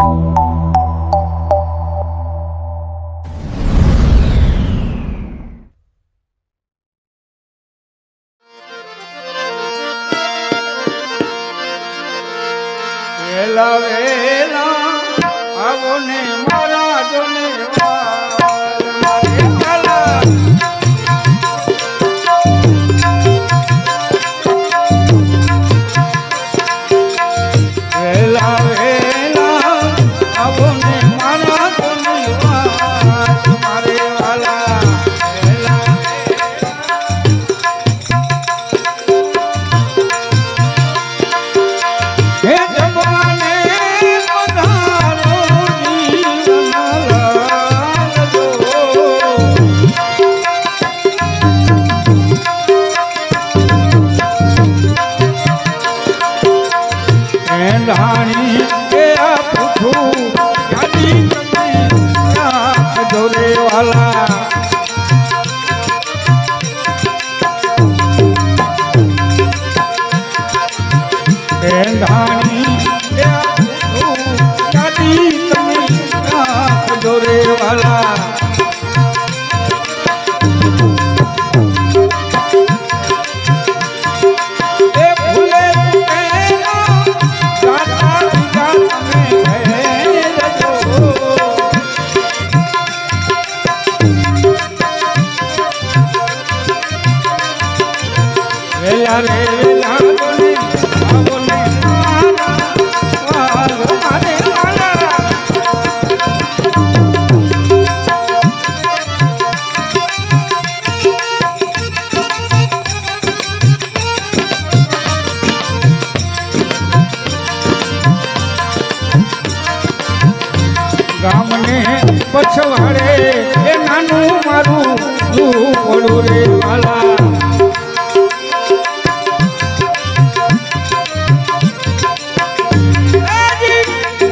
you વાલા. ગામને પછવાડે એ નાનું મારું દૂર પડું રે વાલા.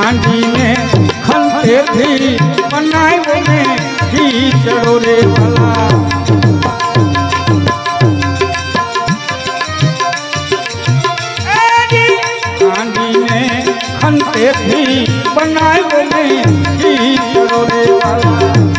માંડીને ખંતેથી બનાવ્યો ને ખીચડો રે વાલા માંડીને ખંતેથી બનાવ્યો ને ખીચડો રે વાલા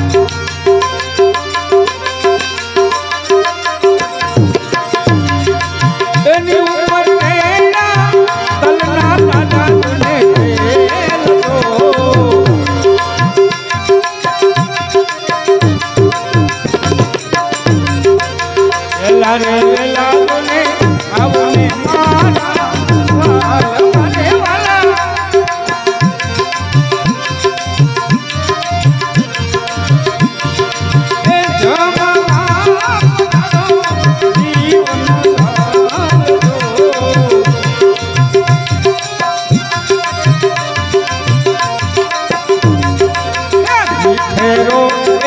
રો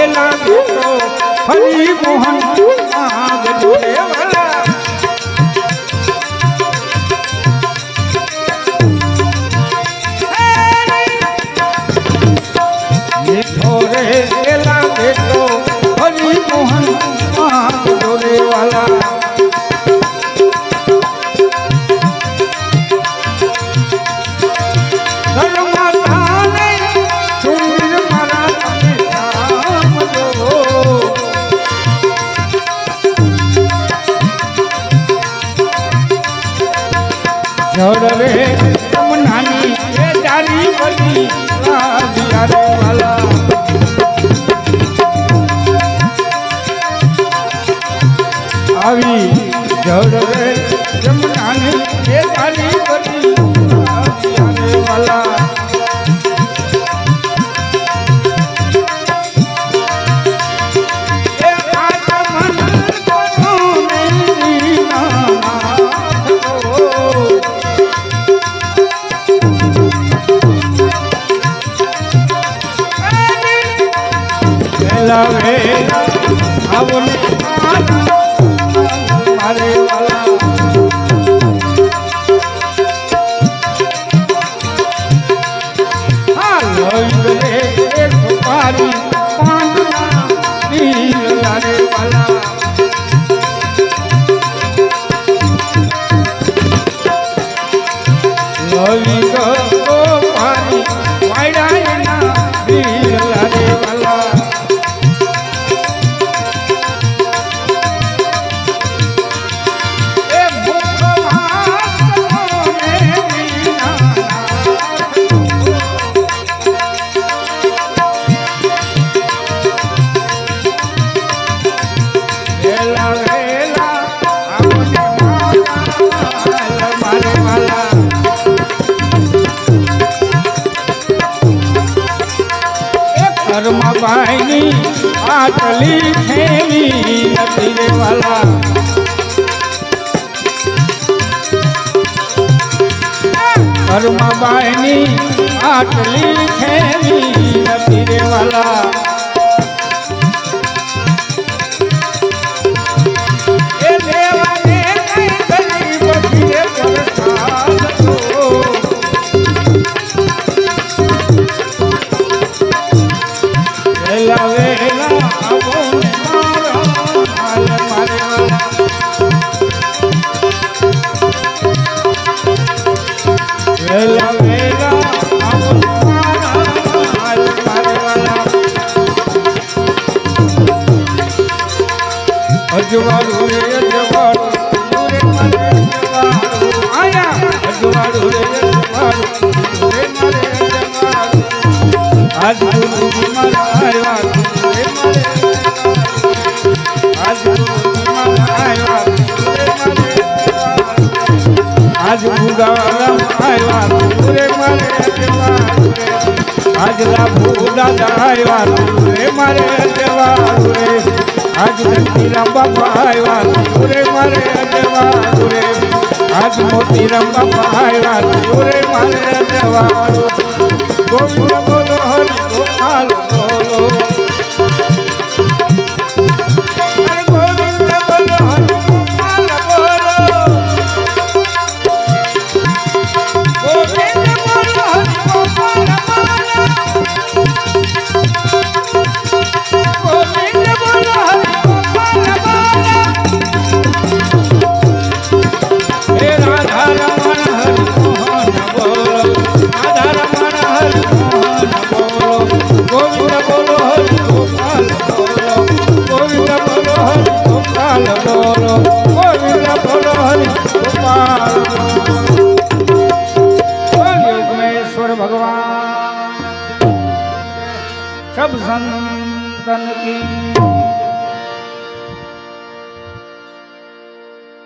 એલા ફરી મોહન ખબર રે નાની એ તારી બધી રે વાલા. આવી જડ રે જમનાની એ તારી બધી વાલા. વેલા વેલા આવો ને મારે વાલા. હા લોહી રે એ સુપારી પાંદડા નીલ લારે વાલા. લોહી ગો કર્મબાઈની આટલી ખેલી નથી રે વાલા. બાયની આટલી ખેલી નથી રે અજવાળું રે અજવાળું રે અજવાળું આયા અજવાળું આજ આવ્યા રે મારે આજ આજ ધનતીરામ બાપા આવ્યા રે મારે અજવા રે આજ મોતીરામ બાપા આવ્યા રે મારે અજવા ગોવિંદ